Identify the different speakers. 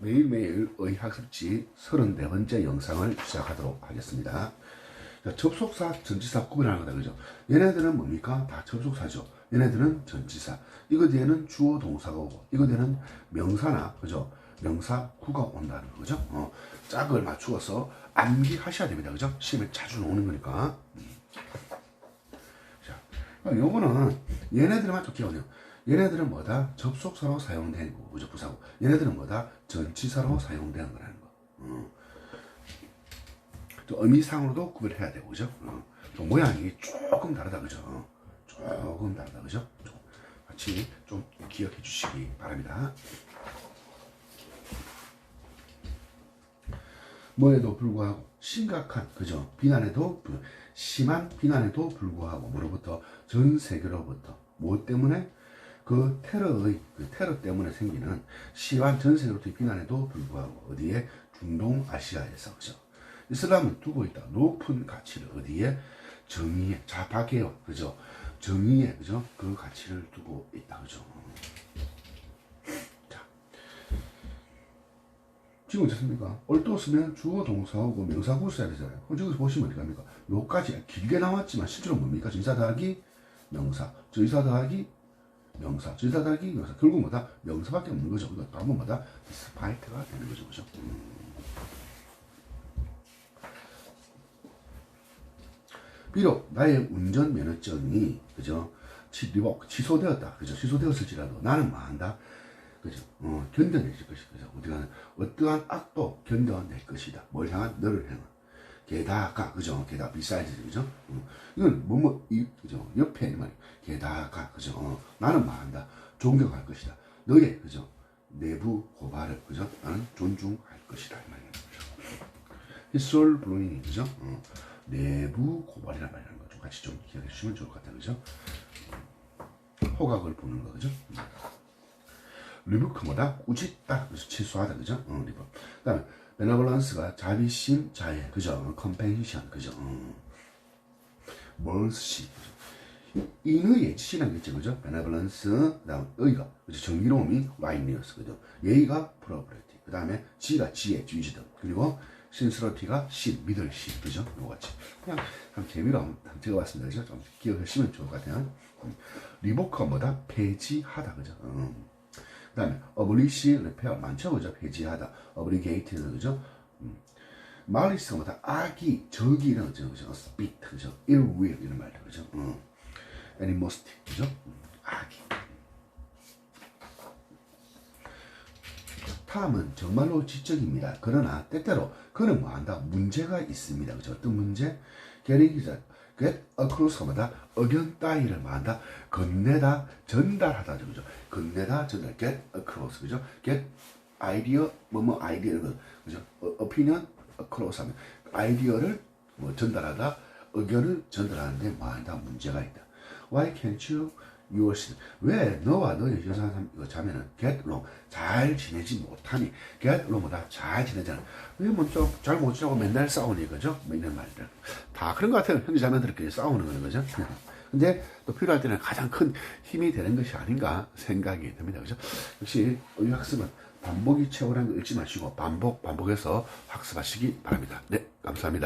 Speaker 1: 매일매일 의 학습지 34번째 영상을 시작하도록 하겠습니다. 자, 접속사, 전치사 구분하는 거다, 그죠? 얘네들은 뭡니까? 다 접속사죠. 얘네들은 전치사. 이거 뒤에는 주어 동사가 오고, 이거 뒤에는 명사나, 그죠? 명사 구가 온다는 거죠. 어, 짝을 맞추어서 암기하셔야 됩니다, 그죠? 시험에 자주 나오는 거니까. 음. 자, 요거는 얘네들만 좀 기억해요. 얘네들은 뭐다? 접속사로 사용되는 거고, 그죠? 부사고. 얘네들은 뭐다? 전치사로 사용되는 거라는 거. 어. 또 의미상으로도 구별해야 되고, 그죠? 어. 또 모양이 조금 다르다, 그죠? 어. 조금 다르다, 그죠? 좀 같이 좀 기억해 주시기 바랍니다. 뭐에도 불구하고 심각한 그죠 비난에도 불- 심한 비난에도 불구하고 뭐로부터 전 세계로부터 뭐 때문에 그 테러의 그 테러 때문에 생기는 심한 전 세계로부터 비난에도 불구하고 어디에? 중동 아시아에서. 그죠? 이슬람은 두고 있다. 높은 가치를 어디에? 정의에 자박해요. 그죠? 정의에 그죠? 그 가치를 두고 있다. 그죠? 지금 어떻습니까? 얼또 쓰면 주어 동사하고 명사구 써야 되잖아요. 그럼 저기서 보시면 어떻게 합니까? 요까지 길게 나왔지만 실제로 뭡니까? 전사 더하기 명사, 전사 더하기 명사, 더하기 명사. 결국 뭐다? 명사밖에 없는 거죠. 그러니까 답은 뭐다? 스파이트가 되는 거죠. 그죠? 음. 비록 나의 운전 면허증이 그죠? 치, 리복 취소되었다. 그죠? 취소되었을지라도 나는 뭐 한다? 그죠? 어, 견뎌낼 것이 그죠? 어떠한 악도 견뎌낼 것이다. 뭘 향한 너를 향한. 게다가 그죠? 게다가 비사이즈 그죠? 어, 이건 뭐뭐 이 그죠? 옆에 이 말. 게다가 그죠? 어, 나는 뭐 한다. 존경할 것이다. 너의 그죠? 내부 고발을 그죠? 나는 존중할 것이다 이 말이에요. 그죠? 히솔 블루잉 그죠? 어, 내부 고발이란 말이라는 거좀 같이 좀 기억해 주시면 좋을 것 같아요. 그죠? 호각을 보는 거 그죠? 리부크보다 꾸짖다 그래서 취소하다 그죠? 어, 리부. 그다음에 베너블런스가 자비심 자애 그죠? 컴펜션 그죠? 어. 멀시 인의 지시라는 게 그죠? 베너블런스 그다음 의가 그죠? 정의로움이 와이니어스 그죠? 예의가 프로브레티 그 다음에 지가 지혜 주의지등 그리고 신스러티가 신 믿을 신 그죠? 요같이 그냥 참 재미로 한번 적어봤습니다 그죠? 좀 기억하시면 좋을 것 같아요. 음. 리보크가 뭐다? 폐지하다 그죠? 음. 그 다음에 어블리시 레페어 많죠 그죠 폐지하다 어블리게이트는 그죠 음. 마리스가 뭐다 악이 이런 거죠 그죠 스피트 그죠 일윌 이런 말들 그죠 음. 애니모스틱 그죠 음. 악이 탐은 정말로 지적입니다. 그러나 때때로 그는 뭐한다 문제가 있습니다. 그죠? 어떤 문제? Get across가 뭐다 의견 따위를 뭐한다 건네다 전달하다 그죠? 건네다 전달 get across 그죠? get idea 뭐뭐 아이디어 그 그죠? 어, opinion across 하면 아이디어를 뭐 전달하다 의견을 전달하는데 뭐한다 문제가 있다. Why can't you yours 왜 너와 너의 이거 자매는 get along 잘 지내지 못하니? get along보다 잘 지내잖아. 왜 먼저 잘 못 지내고 맨날 싸우니 그죠? 뭐 이런 말들. 다 그런 것 같아요. 형제 자매들끼리 싸우는 거는 거죠? 근데 또 필요할 때는 가장 큰 힘이 되는 것이 아닌가 생각이 듭니다. 그죠? 역시 의학습은 반복이 최고라는 거 잊지 마시고 반복 반복해서 학습하시기 바랍니다. 네 감사합니다